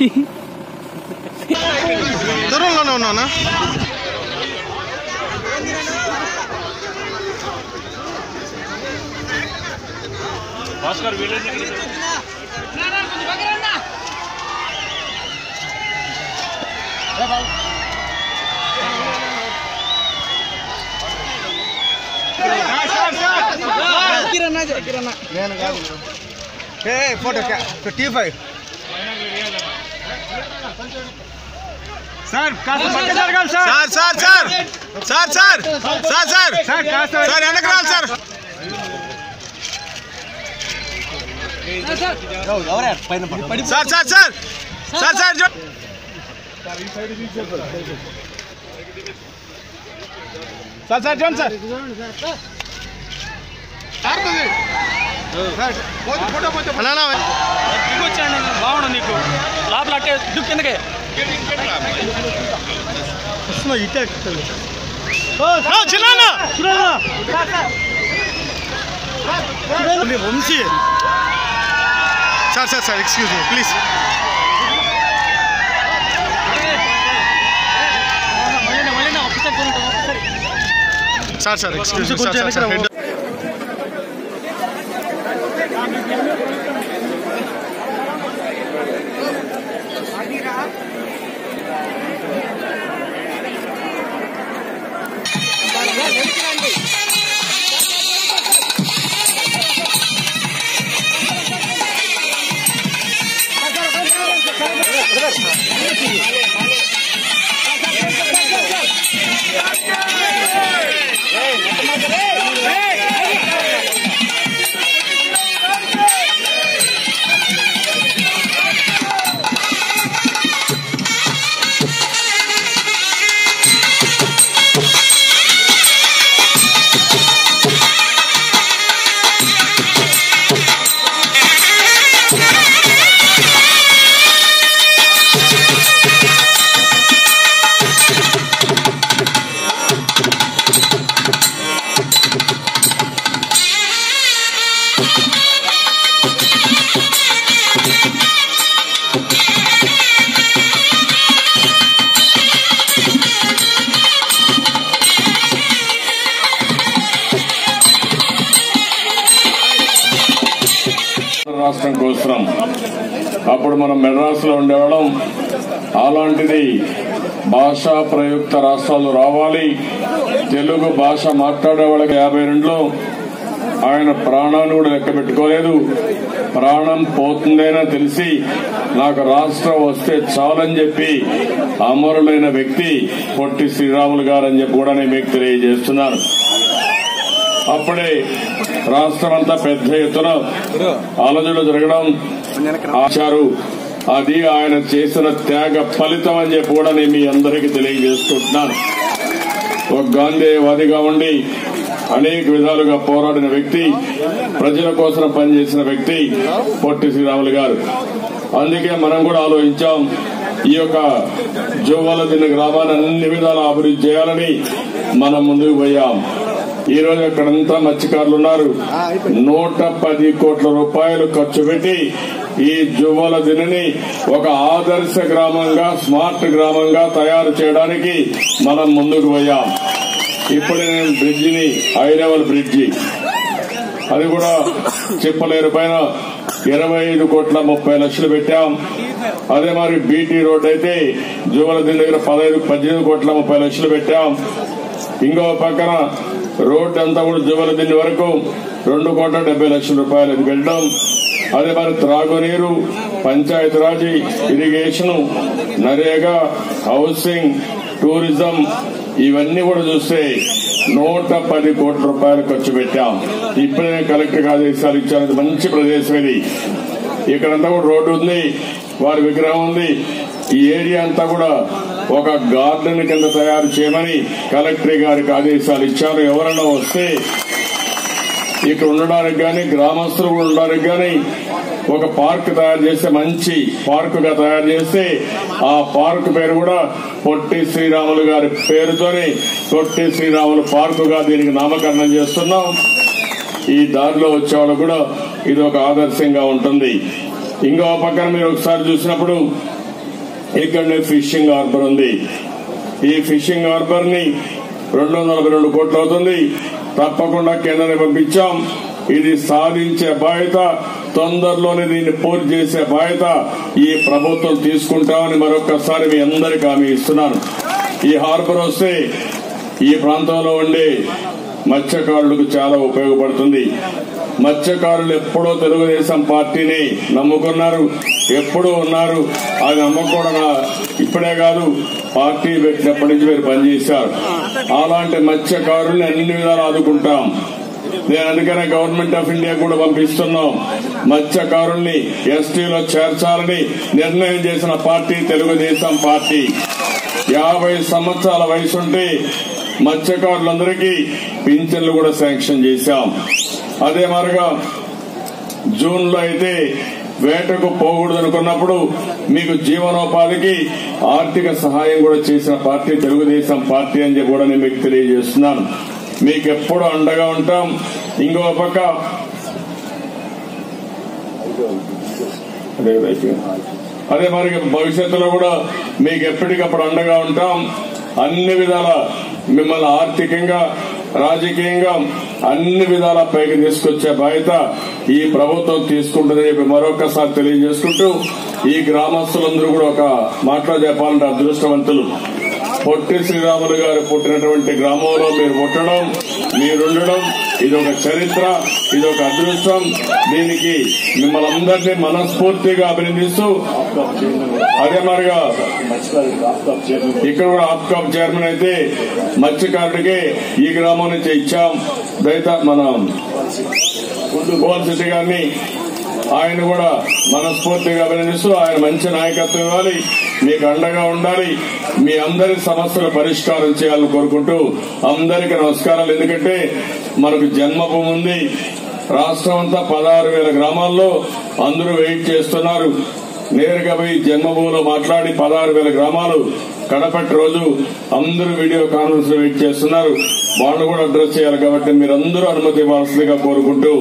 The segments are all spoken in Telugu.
no, no, no, no, no. Bhaskar village ना ना कुछ बगैर ना अरे भाई किरण ना किरण ना फ़ोटो क्या? तो T five tea five sir కాస్త పక్క జరగాలి sir sir sir sir sir sir sir sir sir కాస్త సార్ వెనక రావాలి sir sir sir sir sir sir చూ- సార్ సార్ చూడండి సార్ అన్నా, అన్నా, దిగొచ్చాండి బాగుండు నీకు झुके के उसमें इतना हाँ चिल्लाना चिल्लाना 우리 몸치 자자자 excuse me please Sir, sir, excuse me, sir, sir, sir. 来来来，马列马。అప్పుడు మనం మెడ్రాస్లో ఉండేవాళ్ళం. అలాంటిది భాషా ప్రయుక్త రాష్ట్రాలు రావాలి. తెలుగు భాష మాట్లాడే వాళ్ళకి యాభై రెండులో ఆయన ప్రాణాన్ని కూడా లెక్క పెట్టుకోలేదు. ప్రాణం పోతుందేనో తెలిసి నాకు రాష్ట్రం వస్తే చాలని చెప్పి అమరులైన వ్యక్తి పొట్టి శ్రీరాములు గారు అని చెప్పి కూడా నేను మీకు తెలియజేస్తున్నాను. అప్పుడే రాష్ట్రం అంతా పెద్ద ఎత్తున అలజడులు జరగడం ఆచారు అది ఆయన చేసిన త్యాగ ఫలితం అని చెప్పి కూడా నేను మీ అందరికీ తెలియజేసుకుంటున్నాను ఒక గాంధీవాదిగా ఉండి అనేక విధాలుగా పోరాడిన వ్యక్తి ప్రజల కోసం పనిచేసిన వ్యక్తి పొట్టి శ్రీరాములు గారు. అందుకే మనం కూడా ఆలోచించాం ఈ యొక్క జోవాల దిన గ్రామాన్ని అన్ని విధాలు అభివృద్ధి చేయాలని మనం ముందుకు పోయాం. ఈ రోజు అక్కడంతా మత్స్యకారులు ఉన్నారు. నూట పది కోట్ల రూపాయలు ఖర్చు పెట్టి ఈ జువ్వల దినని ఒక ఆదర్శ గ్రామంగా స్మార్ట్ గ్రామంగా తయారు చేయడానికి మనం ముందుకు పోయాం. ఇప్పుడు నేను బ్రిడ్జిని హై లెవెల్ బ్రిడ్జి. అది కూడా చెప్పలేరు పైన ఇరవై ఐదు కోట్ల ముప్పై లక్షలు పెట్టాం. అదే మరి బీటీ రోడ్ అయితే జువల దిండి దగ్గర పదహైదు పద్దెనిమిది కోట్ల ముప్పై లక్షలు పెట్టాం. ఇంకో పక్కన రోడ్డు అంతా కూడా జువల దిండి వరకు రెండు కోట్ల డెబ్బై లక్షల రూపాయలు ఇది అదే మరి త్రాగునీరు Panchayati Raj irrigation NREGA housing tourism ఇవన్నీ కూడా చూస్తే నూట పది కోట్ల రూపాయలు ఖర్చు పెట్టాం. ఇప్పుడే కలెక్టర్ ఆదేశాలు ఇచ్చారు. మంచి ప్రదేశం ఇది. ఇక్కడంతా కూడా రోడ్డు ఉంది వారి విగ్రహం ఉంది. ఈ ఏరియా అంతా కూడా ఒక గార్డెన్ కింద తయారు చేయమని కలెక్టర్ గారికి ఆదేశాలు ఇచ్చారు. ఎవరైనా వస్తే ఇక్కడ ఉండడానికి గాని గ్రామస్తులు కూడా ఉండడానికి గాని ఒక పార్క్ తయారు చేస్తే మంచి పార్క్గా తయారు చేస్తే ఆ పార్క్ పేరు కూడా పొట్టి శ్రీరాములు గారి పేరుతోనే పొట్టి శ్రీరాములు పార్క్గా దీనికి నామకరణం చేస్తున్నాం. ఈ దారిలో వచ్చేవాళ్ళు కూడా ఇది ఒక ఆదర్శంగా ఉంటుంది. ఇంకో పక్కన మీరు ఒకసారి చూసినప్పుడు ఇక్కడనే ఫిషింగ్ హార్బర్ ఉంది. ఈ ఫిషింగ్ హార్బర్ని రెండు వందల నలభై రెండు కోట్లు అవుతుంది. తప్పకుండా కేంద్రాన్ని పంపించాం. ఇది సాధించే బాధ్యత తొందరలోనే దీన్ని పూర్తి చేసే బాధ్యత ఈ ప్రభుత్వం తీసుకుంటామని మరొకసారి మీ అందరికీ హామీ ఇస్తున్నాను. ఈ హార్బర్ వస్తే ఈ ప్రాంతంలో ఉండే మత్స్యకారులకు చాలా ఉపయోగపడుతుంది. మత్స్యకారులు ఎప్పుడో తెలుగుదేశం పార్టీని నమ్ముకున్నారు. ఎప్పుడూ ఉన్నారు. అది నమ్మకూడన ఇప్పుడే కాదు పార్టీ పెట్టినప్పటి నుంచి మీరు పనిచేశారు. అలాంటి మత్స్యకారుల్ని అన్ని విధాలు ఆదుకుంటాం. నేను అందుకనే గవర్నమెంట్ ఆఫ్ ఇండియా కూడా పంపిస్తున్నాం. మత్స్యకారుల్ని ఎస్టీలో చేర్చాలని నిర్ణయం చేసిన పార్టీ తెలుగుదేశం పార్టీ. యాభై సంవత్సరాల వయసుంటే మత్స్యకారులందరికీ పింఛన్లు కూడా శాంక్షన్ చేశాం. అదే మరిగా జూన్లో అయితే వేటకు పోకూడదు అనుకున్నప్పుడు మీకు జీవనోపాధికి ఆర్థిక సహాయం కూడా చేసిన పార్టీ తెలుగుదేశం పార్టీ అని చెప్పి కూడా నేను మీకు తెలియజేస్తున్నాను. మీకు ఎప్పుడు అండగా ఉంటాం. ఇంకో పక్క. అదే అదే మరి భవిష్యత్తులో కూడా మీకు ఎప్పటికప్పుడు అండగా ఉంటాం. అన్ని విధాల మిమ్మల్ని ఆర్థికంగా రాజకీయంగా అన్ని విధాల పైకి తీసుకొచ్చే బాధ్యత ఈ ప్రభుత్వం తీసుకుంటుందని చెప్పి మరొకసారి తెలియజేసుకుంటూ ఈ గ్రామస్తులందరూ కూడా ఒక మాటలో చెప్పాలంటే అదృష్టవంతులు. పొట్టి శ్రీరాములు గారు పుట్టినటువంటి గ్రామంలో మీరు పుట్టడం మీరుండడం ఇది ఒక చరిత్ర ఇది ఒక అదృష్టం. దీనికి మిమ్మల్ని అందరినీ మనస్ఫూర్తిగా అభినందిస్తూ అదే మరిగా ఇక్కడ కూడా ఆప్కాప్ చైర్మన్ అయితే మత్స్యకారుడికి ఈ గ్రామం నుంచి ఇచ్చాం. దయత మనం గోల్ సిటీ గారిని ఆయన కూడా మనస్ఫూర్తిగా అభినందిస్తూ ఆయన మంచి నాయకత్వం ఇవ్వాలి. మీకు అండగా ఉండాలి. మీ అందరి సమస్యలు పరిష్కారం చేయాలని కోరుకుంటూ అందరికీ నమస్కారాలు. ఎందుకంటే మనకు జన్మభూమి ఉంది. రాష్ట్రం అంతా పదహారు వేల గ్రామాల్లో అందరూ వెయిట్ చేస్తున్నారు. నేరుగా పోయి జన్మభూమిలో మాట్లాడి పదహారు వేల గ్రామాలు కడపటి రోజు అందరూ వీడియో కాన్ఫరెన్స్ వెయిట్ చేస్తున్నారు. వాళ్ళు కూడా అడ్రస్ చేయాలి కాబట్టి మీరందరూ అనుమతి ఇవ్వాల్సిందిగా కోరుకుంటూ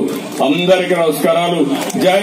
అందరికీ నమస్కారాలు. జై